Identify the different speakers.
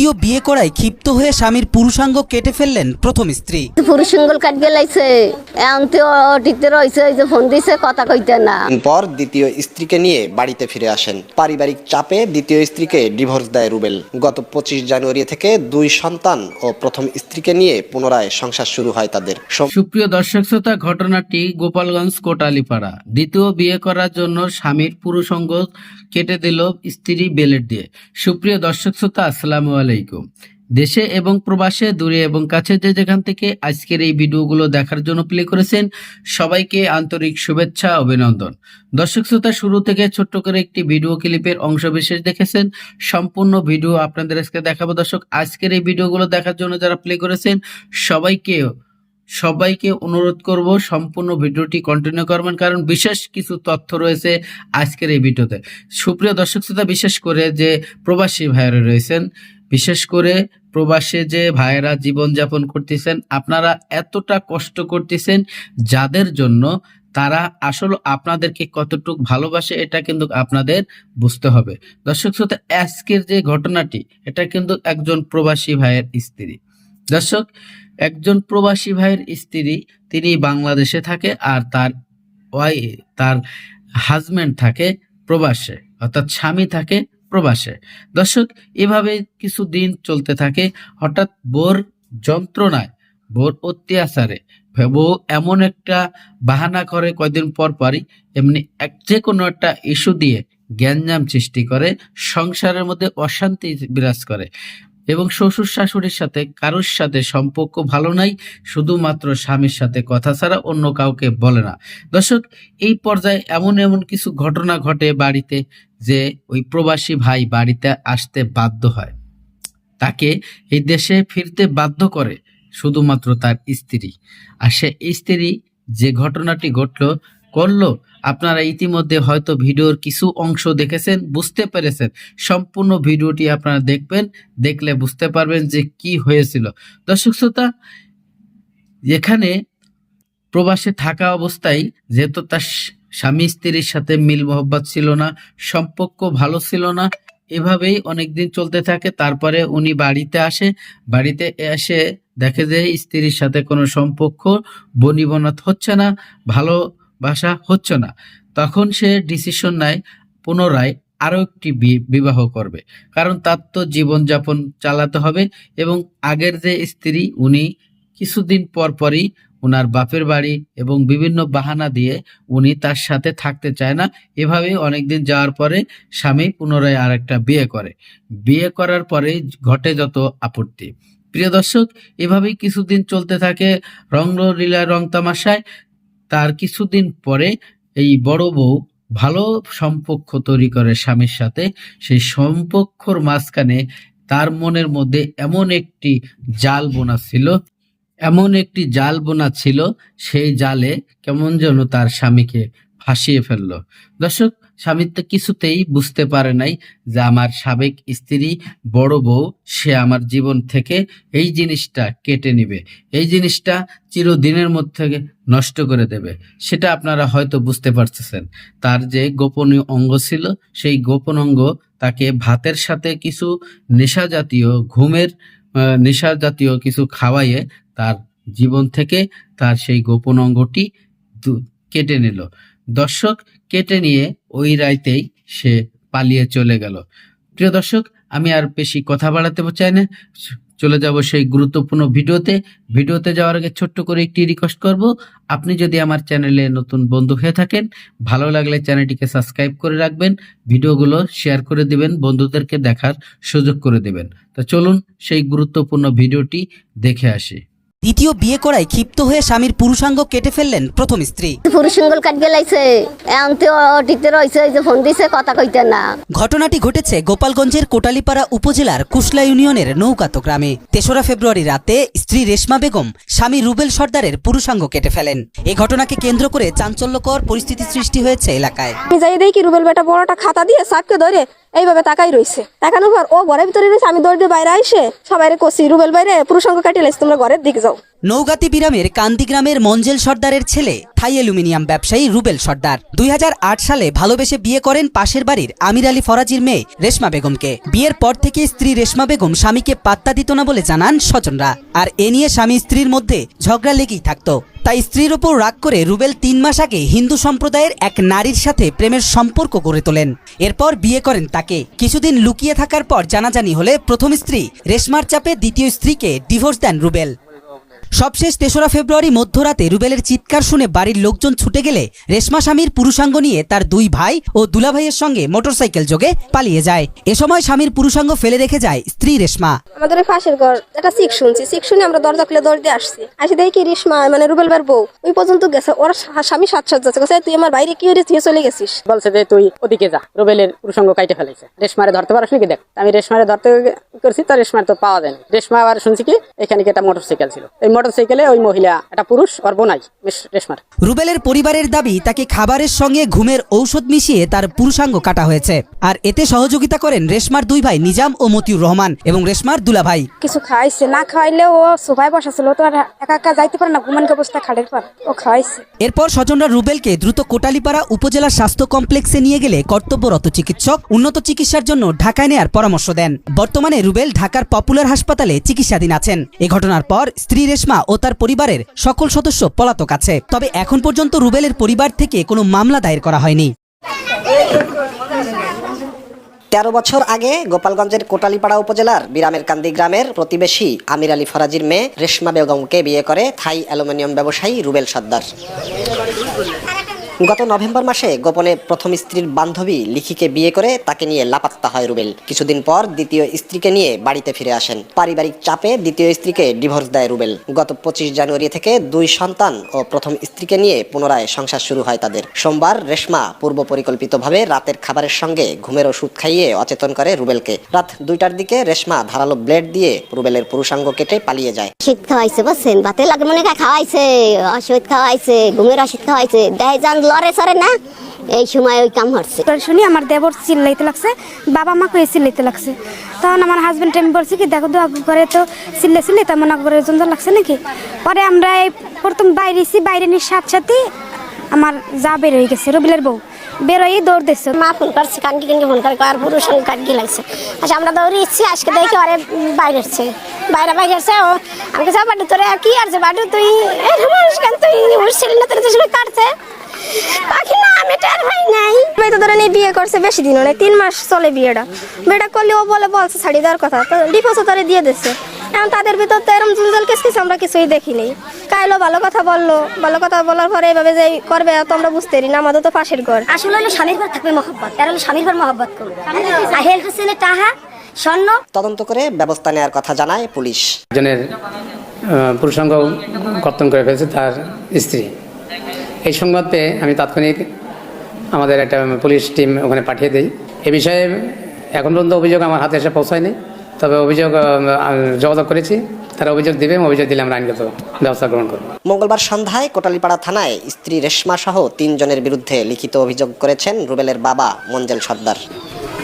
Speaker 1: দ্বিতীয় বিয়ে করায় ক্ষিপ্ত হয়ে স্বামীর পুরুষাঙ্গ কেটে ফেললেন প্রথম স্ত্রী।
Speaker 2: পুরুষ সিঙ্গল কাট গেলাইছে অটিতে রয়েছে ওই যে ফোন দিছে কথা কইতে না।
Speaker 3: পর দ্বিতীয় স্ত্রীকে নিয়ে বাড়িতে ফিরে আসেন। পারিবারিক চাপে দ্বিতীয় স্ত্রীকে ডিভোর্স দেয় রুবেল। গত পঁচিশ জানুয়ারি থেকে দুই সন্তান ও প্রথম স্ত্রীকে নিয়ে পুনরায় সংসার শুরু হয় তাদের।
Speaker 4: সুপ্রিয় দর্শক শ্রোতা ঘটনাটি গোপালগঞ্জ কোটালিপাড়া। দ্বিতীয় বিয়ে করার জন্য স্বামীর পুরুষঙ্গ কেটে দিল স্ত্রী বেলেট দিয়ে। সুপ্রিয় দর্শক শ্রোতা আসসালামু আলাইকুম। দেশে এবং প্রবাসে, দূরে এবং কাছে যে যেখান থেকে আজকের এই ভিডিওগুলো দেখার জন্য প্লে করেছেন, সবাইকে আন্তরিক শুভেচ্ছা, অভিনন্দন। দর্শক শ্রোতা, শুরু থেকে ছোট্ট করে একটি ভিডিও ক্লিপের অংশবিশেষ দেখেছেন। সম্পূর্ণ ভিডিও আপনাদের আজকে দেখাবো। দর্শক, আজকের এই ভিডিওগুলো দেখার জন্য যারা প্লে করেছেন, সবাইকে সবাইকে অনুরোধ করব সম্পূর্ণ ভিডিওটি কন্টিনিউ করবেন, কারণ বিশেষ কিছু তথ্য রয়েছে আজকের এই ভিডিওতে। সুপ্রিয় দর্শক শ্রোতা, বিশেষ করে যে প্রবাসী ভাইয়েরা রয়েছেন বিশেষ করে প্রবাসে যে ভাইয়েরা জীবনযাপন করতেছেন, আপনারা এতটা কষ্ট করতেছেন যাদের জন্য তারা আসলে আপনাদেরকে কতটুক ভালোবাসে এটা কিন্তু আপনাদের বুঝতে হবে। দর্শক শ্রোতা, আজকের যে ঘটনাটি, এটা কিন্তু একজন প্রবাসী ভাইয়ের স্ত্রী। দর্শক, একজন প্রবাসী ভাইয়ের স্ত্রী, তিনি বাংলাদেশে থাকে আর তার ওয়াই, তার হাজবেন্ড থাকে প্রবাসে, অর্থাৎ স্বামী থাকে প্রবাসে। দর্শক, এভাবে কিছু দিন চলতে থাকে, হঠাৎ বোর যন্ত্রণায়, বোর অত্যাচারে। বউ এমন একটা বাহানা করে কয়দিন পর পরই, এমনি এক যে কোনো একটা ইস্যু দিয়ে জ্ঞানজাম সৃষ্টি করে, সংসারের মধ্যে অশান্তি বিরাজ করে। এবং শ্বশুর শাশুড়ির সাথে কারোর সাথে সম্পর্ক ভালো নাই, শুধুমাত্র স্বামীর সাথে কথা ছাড়া অন্য কাউকে বলে না। দর্শক, এই পর্যায়ে এমন এমন কিছু ঘটনা ঘটে বাড়িতে যে ওই প্রবাসী ভাই বাড়িতে আসতে বাধ্য হয়। তাকে এই দেশে ফিরতে বাধ্য করে শুধুমাত্র তার স্ত্রী। আর সে স্ত্রী যে ঘটনাটি ঘটলো করল। আপনারা ইতিমধ্যে হয়তো ভিডিওর কিছু অংশ দেখেছেন, বুঝতে পেরেছেন। সম্পূর্ণ ভিডিওটি আপনারা দেখবেন, দেখলে বুঝতে পারবেন যে কি হয়েছিল। দর্শক শ্রোতা, এখানে প্রবাসে থাকা অবস্থায় যেহেতু তার স্বামী স্ত্রীর সাথে মিল মোহব্বত ছিল না, সম্পর্ক ভালো ছিল না, এভাবেই অনেকদিন চলতে থাকে। তারপরে উনি বাড়িতে আসে, বাড়িতে এসে দেখে যে স্ত্রীর সাথে কোনো সম্পর্ক বনিবনত হচ্ছে না ভালোবাসা হচ্ছে না। তখন সে ডিসিশন নেয়, পুনরায় আরও একটি বিবাহ করবে। কারণ তার তো জীবনযাপন চালাতে হবে এবং আগের যে স্ত্রী, উনি কিছুদিন পর পরই ওনার বাপের বাড়ি এবং বিভিন্ন বাহানা দিয়ে উনি তার সাথে থাকতে চায় না। এভাবেই অনেকদিন যাওয়ার পরে স্বামী পুনরায় আরেকটা বিয়ে করে। বিয়ে করার পরে ঘটে যত আপত্তি। প্রিয় দর্শক, এভাবেই কিছুদিন চলতে থাকে রং লীলা রং তামাশায়। তার কিছুদিন পরে এই বড় বউ ভালো সম্পর্ক তৈরি করে স্বামীর সাথে। সেই সম্পর্কর মাঝখানে তার মনের মধ্যে এমন একটি জাল বোনা ছিল, এমন একটি জাল বোনা ছিল, সেই জালে কেমন যেন তার স্বামীকে ফাঁসিয়ে ফেলল। দর্শক স্বামী তো কিছুতেই বুঝতে পারে নাই যে আমার সাবেক স্ত্রী, বড় বউ, সে আমার জীবন থেকে এই জিনিসটা কেটে নিবে। এই জিনিসটা চিরদিনের মধ্যে নষ্ট করে দেবে। সেটা আপনারা হয়তো বুঝতে পারতেছেন। তার যে গোপনীয় অঙ্গ ছিল, সেই গোপন অঙ্গ তাকে ভাতের সাথে কিছু নেশা জাতীয় ঘুমের নেশা জাতীয় কিছু খাওয়াইয়ে তার জীবন থেকে তার সেই গোপন অঙ্গটি কেটে নিল। দর্শক কেটে নিয়ে ওই রাইতেই সে পালিয়ে চলে গেল। প্রিয় দর্শক, আমি আর বেশি কথা বাড়াতে চাই না। চলে যাব সেই গুরুত্বপূর্ণ ভিডিওতে। ভিডিওতে যাওয়ার আগে ছোট্ট করে একটি রিকোয়েস্ট করব। আপনি যদি আমার চ্যানেলে নতুন বন্ধু হয়ে থাকেন, ভালো লাগলে চ্যানেলটিকে সাবস্ক্রাইব করে রাখবেন, ভিডিওগুলো শেয়ার করে দিবেন, বন্ধুদেরকে দেখার সুযোগ করে দিবেন। তো চলুন সেই গুরুত্বপূর্ণ ভিডিওটি দেখে আসি।
Speaker 1: দ্বিতীয় বিয়ে করায় ক্ষিপ্ত হয়ে স্বামীর পুরুষাঙ্গ কেটে ফেললেন প্রথম স্ত্রী।
Speaker 2: পুরুষ সিঙ্গল কাট গেলাইছে তো অটিতে রয়েছে যে ফোন দিছে কথা কইতে না।
Speaker 1: ঘটনাটি ঘটেছে গোপালগঞ্জের কোটালীপাড়া উপজেলার কুশলা ইউনিয়নের নৌকাতো গ্রামে। তেসরা ফেব্রুয়ারি রাতে স্ত্রী রেশমা বেগম স্বামী রুবেল সর্দারের পুরুষাঙ্গ কেটে ফেলেন। এই ঘটনাকে কেন্দ্র করে চাঞ্চল্যকর পরিস্থিতি সৃষ্টি হয়েছে এলাকায়।
Speaker 5: আমি যাই দেখি রুবেল বেটা বড়টা খাতা দিয়ে সাপকে ধরে এইভাবে তাকাই রইছে। তাকানোর পর, ও ঘরের ভিতরে রয়েছে, আমি দৌড় দিয়ে বাইরে আইসে সবাই কষি রুবেল বাইরে পুরুষঙ্গ কাটিয়ে লাইছে তোমরা ঘরের দিকে যাও।
Speaker 1: নৌগাতি বিরামের কান্দি গ্রামের মঞ্জেল সর্দারের ছেলে, থাই অ্যালুমিনিয়াম ব্যবসায়ী রুবেল সর্দার, দুই হাজার আট সালে ভালোবেসে বিয়ে করেন পাশের বাড়ির আমির আলী ফরাজির মেয়ে রেশমা বেগমকে। বিয়ের পর থেকে স্ত্রী রেশমা বেগম স্বামীকে পাত্তা দিত না বলে জানান স্বজনরা, আর এ নিয়ে স্বামী স্ত্রীর মধ্যে ঝগড়া লেগেই থাকতো। তাই স্ত্রীর ওপর রাগ করে রুবেল তিন মাস আগে হিন্দু সম্প্রদায়ের এক নারীর সাথে প্রেমের সম্পর্ক গড়ে তোলেন। এরপর বিয়ে করেন তাকে। কিছুদিন লুকিয়ে থাকার পর জানাজানি হলে প্রথম স্ত্রী রেশমার চাপে দ্বিতীয় স্ত্রীকে ডিভোর্স দেন রুবেল। সবশেষ তেসরা ফেব্রুয়ারি মধ্যরাতে রুবেলের চিৎকার শুনে বাড়ির লোকজন ছুটে গেলে রেশমা স্বামীর পুরুষাঙ্গ নিয়ে তার দুই ভাই ও দুলাভাইয়ের সঙ্গে মোটরসাইকেল যোগে পালিয়ে যায়। এ সময় স্বামীর পুরুষাঙ্গ ফেলে রেখে যায় স্ত্রী রেশমা।
Speaker 5: আমাদের ওই পাশের ঘর একটা শিখ শুনছি। শিখ শুনে আমরা দরজা খুলে দৌড় দিয়ে আসছি। আসি দেখি কি রিসমা মানে রুবেল বার বউ। ওই পর্যন্ত গেছে। ওর স্বামী সাত সাত যাচ্ছে কোথায় তুই আমার বাইরে কি হয়েছে তুই চলে গেছিস?
Speaker 6: বলছে যে তুই ওদিকে যা। রুবেলের প্রসঙ্গ কাইটে ফেলেছে রেশমারে ধরতে পারিস নাকি দেখ? আমি রেশমারে ধরতে করছি তো রেশমার তো পাওয়া যায়নি রেশমা আবার শুনছি কি এখানে কি একটা মোটরসাইকেল ছিল। এই মোটরসাইকেলে ওই মহিলা একটা পুরুষ আর বোনাই মিস- রেশমার।
Speaker 1: রুবেলের পরিবারের দাবি তাকে খাবারের সঙ্গে ঘুমের ঔষধ মিশিয়ে তার পুরুষাঙ্গ কাটা হয়েছে। আর এতে সহযোগিতা করেন রেশমার দুই ভাই নিজাম ও মতিউর রহমান এবং রেশমার দুলাভাই।
Speaker 5: কিছু খাইছে না খাইলে ও সোফায় বসা ছিল তো আর একা একা যাইতে পারে না ঘুমানকে অবস্থা খাড়ের পর ও খাইছে।
Speaker 1: এরপর স্বজনরা রুবেলকে দ্রুত কোটালীপাড়া উপজেলা স্বাস্থ্য কমপ্লেক্সে নিয়ে গেলে কর্তব্যরত চিকিৎসক উন্নত চিকিৎসার জন্য ঢাকায় নেয়ার পরামর্শ দেন। বর্তমানে রুবেল ঢাকার পপুলার হাসপাতালে চিকিৎসাধীন আছেন। এ ঘটনার পর স্ত্রী রেশমা ও তার পরিবারের সকল সদস্য পলাতক আছে। তবে এখন পর্যন্ত রুবেলের পরিবার থেকে কোনো মামলা দায়ের করা হয়নি।
Speaker 3: তেরো বছর আগে গোপালগঞ্জের কোটালীপাড়া উপজেলার বিরামের কান্দি গ্রামের প্রতিবেশী আমির আলী ফরাজির মেয়ে রেশমা বেগমকে বিয়ে করে থাই অ্যালুমিনিয়াম ব্যবসায়ী রুবেল সর্দার। গত নভেম্বর মাসে গোপনে প্রথম স্ত্রীর বান্ধবী লিখিকে বিয়ে করে তাকে নিয়ে লাপাত্তা হয় রুবেল। কিছুদিন পর দ্বিতীয় স্ত্রীকে নিয়ে বাড়িতে ফিরে আসেন। পারিবারিক চাপে দ্বিতীয় স্ত্রীকে ডিভোর্স দেয় রুবেল। গত পঁচিশ জানুয়ারি থেকে দুই সন্তান ও প্রথম স্ত্রীকে নিয়ে পুনরায় সংসার শুরু হয় তাদের। সোমবার রেশমা পূর্ব পরিকল্পিতভাবে রাতের খাবারের সঙ্গে ঘুমের ওষুধ খাইয়ে অচেতন করে রুবেলকে। রাত দুইটার দিকে রেশমা ধারালো ব্লেড দিয়ে রুবেলের পুরুষাঙ্গ কেটে পালিয়ে যায়।
Speaker 2: ওষুধ খাওয়াইছে ভাতে লাগে মনে ওষুধ খাওয়াইছে ঘুমের ওষুধ খাওয়াইছে। দেয় যান লড়ে সরে না এই সময় ওই কাম হচ্ছে।
Speaker 7: শুনি আমার দেবর চিল্লাইতে লাগছে বাবা মাকে চিল্লাইতে লাগছে। তখন আমার হাজবেন্ড আমি বলছি কি দেখো তো করে তো চিল্লে চিল্লে তেমন করে যন্ত্র লাগছে নাকি? পরে আমরা এই প্রথম বাইরেছি বাইরে নিয়ে সাথে সাথে আমার যা বের হয়ে গেছে রবিলের বউ। বেরোই দৌড় দিচ্ছে
Speaker 2: মা ফোন করছে কানকি কানকি ফোন করে আর পুরুষ কানকি লাগছে। আচ্ছা আমরা দৌড়ে ইচ্ছি আজকে দেখি ওরে বাইরে হচ্ছে। বাইরে বাইরে হচ্ছে ও আমি কাছে বাড়ি তোরে আর কি আছে বাড়ি তুই মানুষ কেন তুই উঠছিলি না তোর তো কাটছে? পাখি না আমি টের নাই।
Speaker 5: তো ধরে নিয়ে বিয়ে করছে বেশি দিনও নেই তিন মাস চলে বিয়েটা। বিয়েটা করলে ও বলে বলছে ছাড়ি দেওয়ার কথা। তো ডিভোর্সও তারে দিয়ে দিচ্ছে এখন তাদের ভিতর তো এরকম জুলজাল কেস কিছু আমরা কিছুই দেখিনি কাইলো ভালো কথা বলল। ভালো কথা বলার পরে এভাবে যে করবে তো আমরা বুঝতে পারি না আমাদের তো পাশের ঘর।
Speaker 8: আসলে হলো স্বামীর ঘর থাকবে মহব্বত। এর হলো স্বামীর ঘর মহব্বত করবে। হেল হোসেনের টাহা স্বর্ণ।
Speaker 3: তদন্ত করে ব্যবস্থা নেওয়ার কথা জানায় পুলিশ।
Speaker 6: একজনের পুরুষাঙ্গ কর্তন করে ফেলেছে তার স্ত্রী। এই সংবাদ পেয়ে আমি তাৎক্ষণিক আমাদের একটা পুলিশ টিম ওখানে পাঠিয়ে দিই। এ বিষয়ে এখন পর্যন্ত অভিযোগ আমার হাতে এসে পৌঁছায়নি। তবে অভিযোগ যোগাযোগ করেছি। তারা অভিযোগ দেবে অভিযোগ দিলে আমরা আইনগত ব্যবস্থা গ্রহণ করব।
Speaker 3: মঙ্গলবার সন্ধ্যায় কোটালীপাড়া থানায় স্ত্রী রেশমা সহ তিনজনের বিরুদ্ধে লিখিত অভিযোগ করেছেন রুবেলের বাবা মঞ্জেল সর্দার।